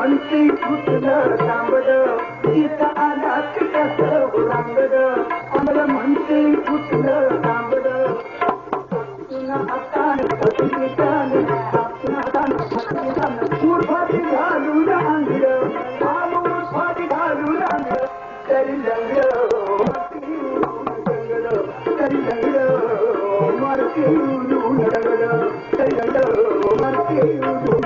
Melchi सुचलं सांबद तिथं आला तिथं सर्व रांगद आम्हाला म्हणते सुचलं सांबद फाटी घालून आणलं फाटी घालून आणलं तरी जंगल तरी जंगल मरते तरी जंगल मरते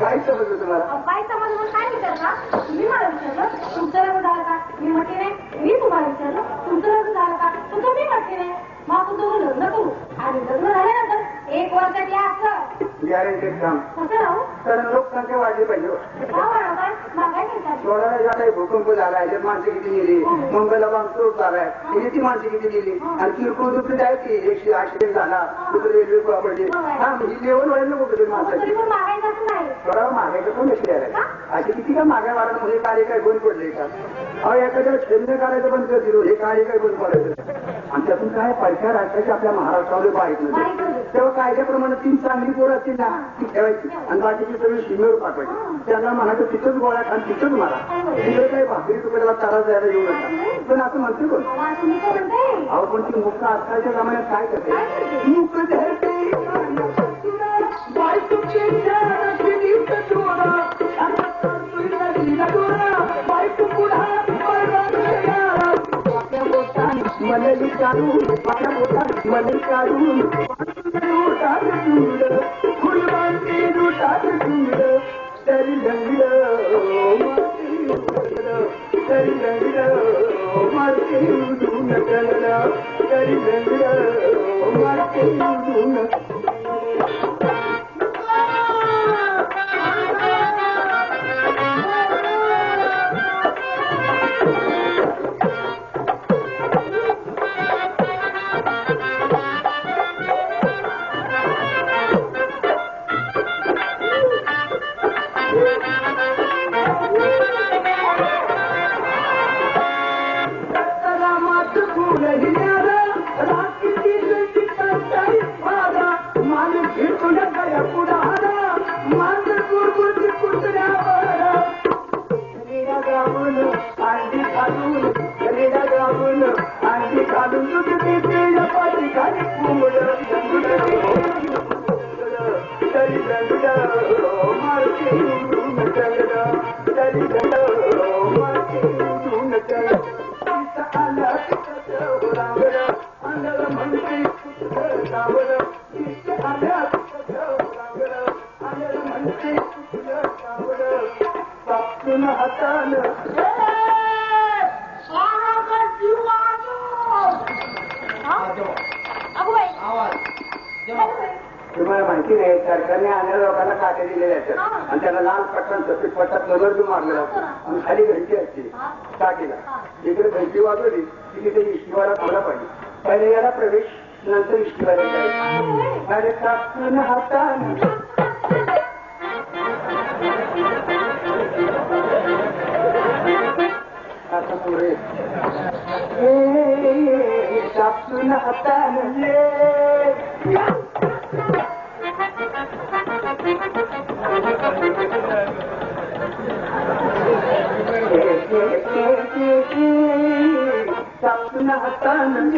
काय समजलं तुम्हाला काय काय विचारला तुम्ही मला विचारलं तुमचं लग्न झालं का? मी म्हटले नाही. मी तुम्हाला विचारलं. तुमचं लग्न झालं का? तुमचं मी म्हटले नाही. मग आपण दोघं लग्न करू आणि लग्न झाल्यानंतर एक वर्षात या असं गॅरंटेड काम. तर लोकसंख्या वाढली पाहिजे. ज्या काही भूकंप झाला याच्यात माणसं किती गेली? मुंबईला बांबस्फोट झालाय त्याची ती माणसं किती गेली? आणि किरकोळ दुसरी आहे की एकशे ऍक्सिडेंट झाला कुठे रेल्वे पडली हा. म्हणजे लेवल वाढेल कुठे माणसाची. असं थोडा मागायचं कोण नसते यायला अशी किती का मागाय वाढत म्हणजे कार्य काय बंद पडले का अहो एखाद्या छंद करायचं बंद कर दिलो हे कार्य काय बंद पडायचं? आणि त्यातून काय पैसा राष्ट्राची आपल्या महाराष्ट्रामध्ये नव्हते तेव्हा कायद्याप्रमाणे तीन चांगली पोरं असतील ना ती ठेवायची. आणि बाकीची सगळी सीमेवर पाठवायची. त्यांना म्हणायचं तिथंच गोळ्या खान तिथंच मारा. तिकडे काही भाकरी तुकड्याला तारा द्यायला येऊ नका. पण असं म्हणते कोण? अहो पण ती मुक्का आजकालच्या जमान्यात काय करते? मुक మనలు కాదు పరముల మనలు కాదు పండుగలు తాగుతుండ కుడివాళ్ళు తాగుతుండ సరి రంగుల సరి రంగుల మార్కెట్ సరి రంగుల మార్కెట్ توت तुम्हाला माहिती नाही सरकारने अनेक लोकांना काटे दिलेले असतात आणि त्याला लाल पटकन सत्तीस पटात कलर बी मारलेला असतो. आणि खाली घंटी असते काठीला. इकडे घंटी वाजवली की तिथे इष्टीवाला थांबला पाहिजे. पहिले याला प्रवेश नंतर इष्टीवाला जायचं. अरे कापून हाताने کوڙي او ستنن